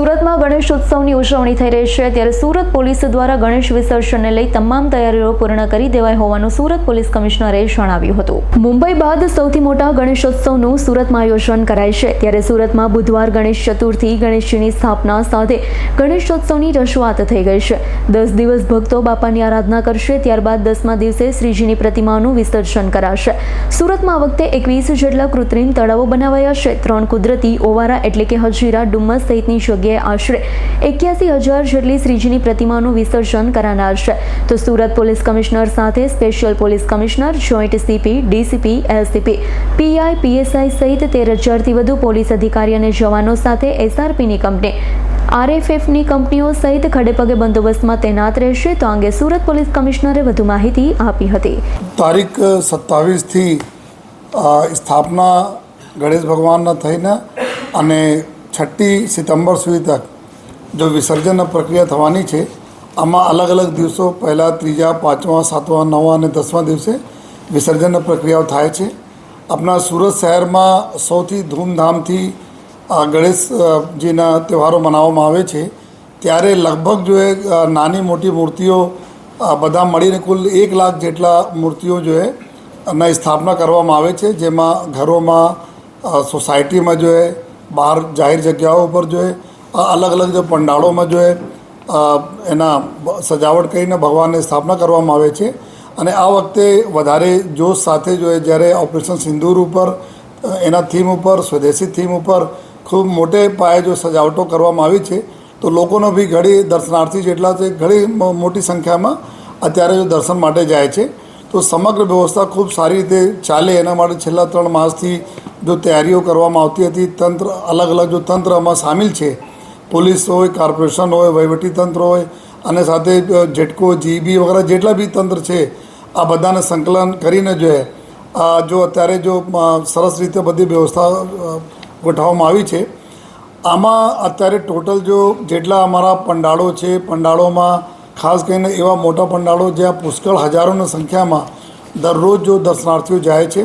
સુરતમાં ગણેશ ઉત્સવની ઉજવણી થઈ રહી છે ત્યારે સુરત પોલીસ દ્વારા ગણેશ વિસર્જનને લઈ તમામ તૈયારીઓ પૂર્ણ કરી દેવાઈ હોવાનું સુરત પોલીસ કમિશનરે જણાવ્યું હતું. મુંબઈ બાદ સૌથી મોટા ગણેશોત્સવનું સુરતમાં આયોજન કરાય છે. ત્યારે સુરતમાં બુધવાર ગણેશ ચતુર્થી ગણેશજીની સ્થાપના સાથે ગણેશોત્સવની રજૂઆત થઈ ગઈ છે. દસ દિવસ ભક્તો બાપાની આરાધના કરશે, ત્યારબાદ દસમા દિવસે શ્રીજીની પ્રતિમાનું વિસર્જન કરાશે. સુરતમાં આ વખતે એકવીસ જેટલા કૃત્રિમ તળાવો બનાવાયા છે. ત્રણ કુદરતી ઓવારા એટલે કે હજીરા ડુમ્મસ સહિતની જગ્યાએ આશરે એક્યાસી હજાર જેટલી શ્રીજીની પ્રતિમાનું વિસર્જન કરાનાર છે. તો સુરત પોલીસ કમિશનર સાથે special police commissioner, joint CP, DCP, LCP, PI, PSI સહિત તેર હજારથી વધુ પોલીસ અધિકારી અને જવાનો સાથે એસઆરપીની કંપની, આરએફએફની કંપનીઓ સહિત ખડેપગે બંદોબસ્તમાં તૈનાત રહેશે. તો અંગે સુરત પોલીસ કમિશનરે વધુ માહિતી આપી હતી. તારીખ સત્તાવીસથી સ્થાપના ગણેશ ભગવાનના થઈને અને છઠ્ઠી સપ્ટેમ્બર સુધી તક. જો વિસર્જન પ્રક્રિયા થવાની છે, આમાં અલગ અલગ દિવસો, પહેલાં, ત્રીજા, પાંચમા, સાતમા, નવમા અને દસમા દિવસે વિસર્જન પ્રક્રિયાઓ થાય છે. આપણા સુરત શહેરમાં સૌથી ધૂમધામથી ગણેશજીના તહેવારો મનાવવામાં આવે છે. ત્યારે લગભગ જો એ નાની મોટી મૂર્તિઓ બધા મળીને કુલ એક લાખ જેટલા મૂર્તિઓ જો એ સ્થાપના કરવામાં આવે છે. જેમાં ઘરોમાં સોસાયટીમાં જો એ બહાર જાહેર જગ્યાઓ ઉપર જોઈએ અલગ અલગ જો પંડાળોમાં જોઈએ એના સજાવટ કરીને ભગવાનની સ્થાપના કરવામાં આવે છે. અને આ વખતે વધારે જોશ સાથે જોઈએ જ્યારે ઓપરેશન સિંદૂર ઉપર એના થીમ ઉપર, સ્વદેશી થીમ ઉપર ખૂબ મોટે પાયે જો સજાવટો કરવામાં આવી છે, તો લોકોનો બી ઘણી દર્શનાર્થી જેટલા છે, ઘણી મોટી સંખ્યામાં અત્યારે જો દર્શન માટે જાય છે. તો સમગ્ર વ્યવસ્થા ખૂબ સારી રીતે ચાલે એના માટે છેલ્લા ત્રણ માસથી જો તૈયારીઓ કરવામાં આવતી હતી, તંત્ર અલગ અલગ જો તંત્ર આમાં સામેલ છે, પોલીસ હોય, કોર્પોરેશન હોય, વહીવટી તંત્ર હોય, અને સાથે જેટકો જીબી વગેરે જેટલા બી તંત્ર છે, આ બધાને સંકલન કરીને જો, આ જો અત્યારે જો સરસ રીતે બધી વ્યવસ્થા ગોઠવવામાં આવી છે, આમાં અત્યારે ટોટલ જો જેટલા અમારા પંડાળો છે, પંડાળોમાં ખાસ કરીને એવા મોટા પંડાળો જ્યાં પુષ્કળ હજારોની સંખ્યામાં દરરોજ જો દર્શનાર્થીઓ જાય છે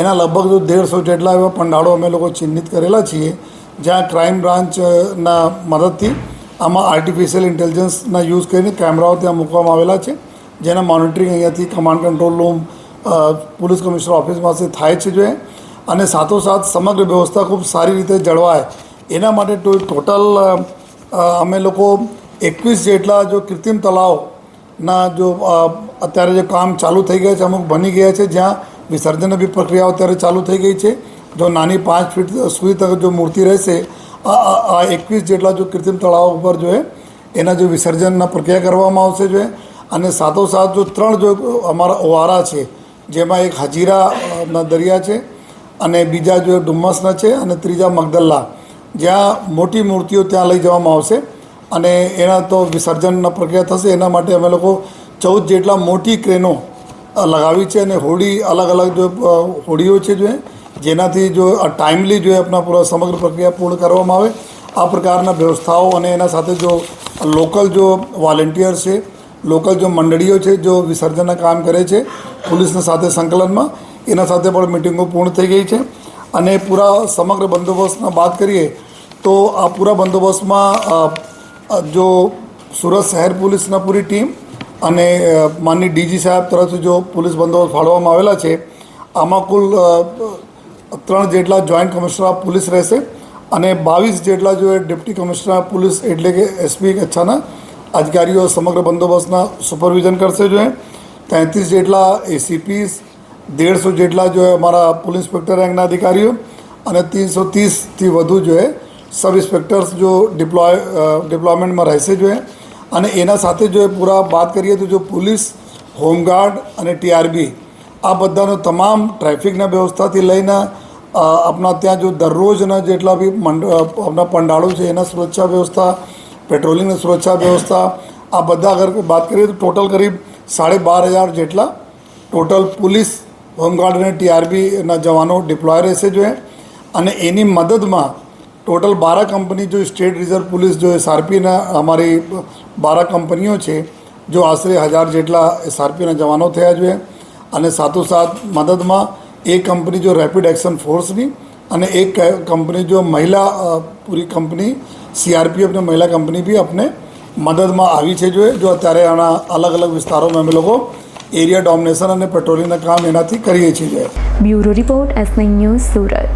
એના લગભગ તો દેડસો જેટલા એવા પંડાળો અમે લોકો ચિહ્નિત કરેલા છીએ, જ્યાં ક્રાઇમ બ્રાન્ચના મદદથી આમાં આર્ટિફિશિયલ ઇન્ટેલિજન્સના યુઝ કરીને કેમેરાઓ ત્યાં મૂકવામાં આવેલા છે, જેના મોનિટરિંગ અહીંયાથી command control room police commissioner ઓફિસમાંથી થાય છે જોઈએ. અને સાથોસાથ સમગ્ર વ્યવસ્થા ખૂબ સારી રીતે જળવાય એના માટે ટોટલ અમે લોકો એકવીસ જેટલા જો કૃત્રિમ તળાવના જો અત્યારે જે કામ ચાલુ થઈ ગયા છે, અમુક બની ગયા છે, જ્યાં વિસર્જનની બી પ્રક્રિયાઓ અત્યારે ચાલુ થઈ ગઈ છે જો નાની પાંચ ફીટ સુધી તક જો મૂર્તિ રહેશે, આ એકવીસ જેટલા જો કૃત્રિમ તળાવ ઉપર જો એના જો વિસર્જનના પ્રક્રિયા કરવામાં આવશે જો. અને સાથોસાથ જો ત્રણ જો અમારા ઓવારા છે, જેમાં એક હજીરાના દરિયા છે અને બીજા જો ડુમ્મસના છે અને ત્રીજા મગદલ્લા જ્યાં મોટી મૂર્તિઓ ત્યાં લઈ જવામાં આવશે અને એના તો વિસર્જનના પ્રક્રિયા થશે એના માટે અમે લોકો ચૌદ જેટલા મોટી ક્રેનો લગાવી છે અને હોડી અલગ અલગ જો હોડીઓ છે જો જેનાથી જો ટાઈમલી જો આપણા પૂરા સમગ્ર પ્રક્રિયા પૂર્ણ કરવામાં આવે. આ પ્રકારના વ્યવસ્થાઓ અને એના સાથે જો લોકલ જો વોલેન્ટિયર છે, લોકલ જો મંડળીઓ છે જો વિસર્જનના કામ કરે છે, પોલીસના સાથે સંકલનમાં, એના સાથે પણ મિટિંગો પૂર્ણ થઈ ગઈ છે. અને પૂરા સમગ્ર બંદોબસ્તમાં વાત કરીએ, તો આ પૂરા બંદોબસ્તમાં જો સુરત શહેર પોલીસના પૂરી ટીમ અને માનની ડીજી સાહેબ તરફથી જો પોલીસ બંદોબસ્ત ફાળવવામાં આવેલા છે, આમાં કુલ ત્રણ જેટલા જોઈન્ટ કમિશનર ઓફ પોલીસ રહેશે અને બાવીસ જેટલા જો ડેપ્ટી કમિશનર ઓફ પોલીસ એટલે કે એસપી કચ્છાના અધિકારીઓ સમગ્ર બંદોબસ્તના સુપરવિઝન કરશે જો એ. તેત્રીસ જેટલા એસીપીસ, દેડસો જેટલા જો અમારા પોલીસ ઇન્સ્પેક્ટર રેન્કના અધિકારીઓ અને ત્રણસો ત્રીસથી વધુ જો સબ ઇન્સ્પેક્ટર્સ જો ડિપ્લોય ડિપ્લોયમેન્ટમાં રહેશે જો એ. અને એના સાથે જો એ પૂરા વાત કરીએ તો જો પોલીસ, હોમગાર્ડ અને ટીઆરબી આ બધાનો તમામ ટ્રાફિકના વ્યવસ્થાથી લઈને આપણા ત્યાં જો દરરોજના જેટલા બી મંડ આપણા પંડાળો છે એના સુરક્ષા વ્યવસ્થા, પેટ્રોલિંગની સુરક્ષા વ્યવસ્થા, આ બધા અગર વાત કરીએ તો ટોટલ કરીબ સાડે બાર હજાર જેટલા ટોટલ પોલીસ, હોમગાર્ડ અને ટીઆરબીના જવાનો ડિપ્લોય રહેશે જોઈએ અને એની મદદમાં ટોટલ બારા કંપની જો સ્ટેટ રિઝર્વ पुलिस जो એસઆરપીના અમારી બારા કંપનીઓ છે, જો આશરે હજાર જેટલા એસઆરપીના જવાનો થયા છે અને સાથોસાથ મદદમાં એક કંપની જો રેપિડ એક્શન ફોર્સની અને એક કંપની જો મહિલા પૂરી કંપની સીઆરપીએફને મહિલા કંપની બી આપણે મદદમાં આવી છે જોઈએ જો અત્યારે આના અલગ અલગ વિસ્તારોમાં અમે લોકો એરિયા ડોમિનેશન અને પેટ્રોલિંગના કામ એનાથી કરીએ છીએ bureau report S news Surat.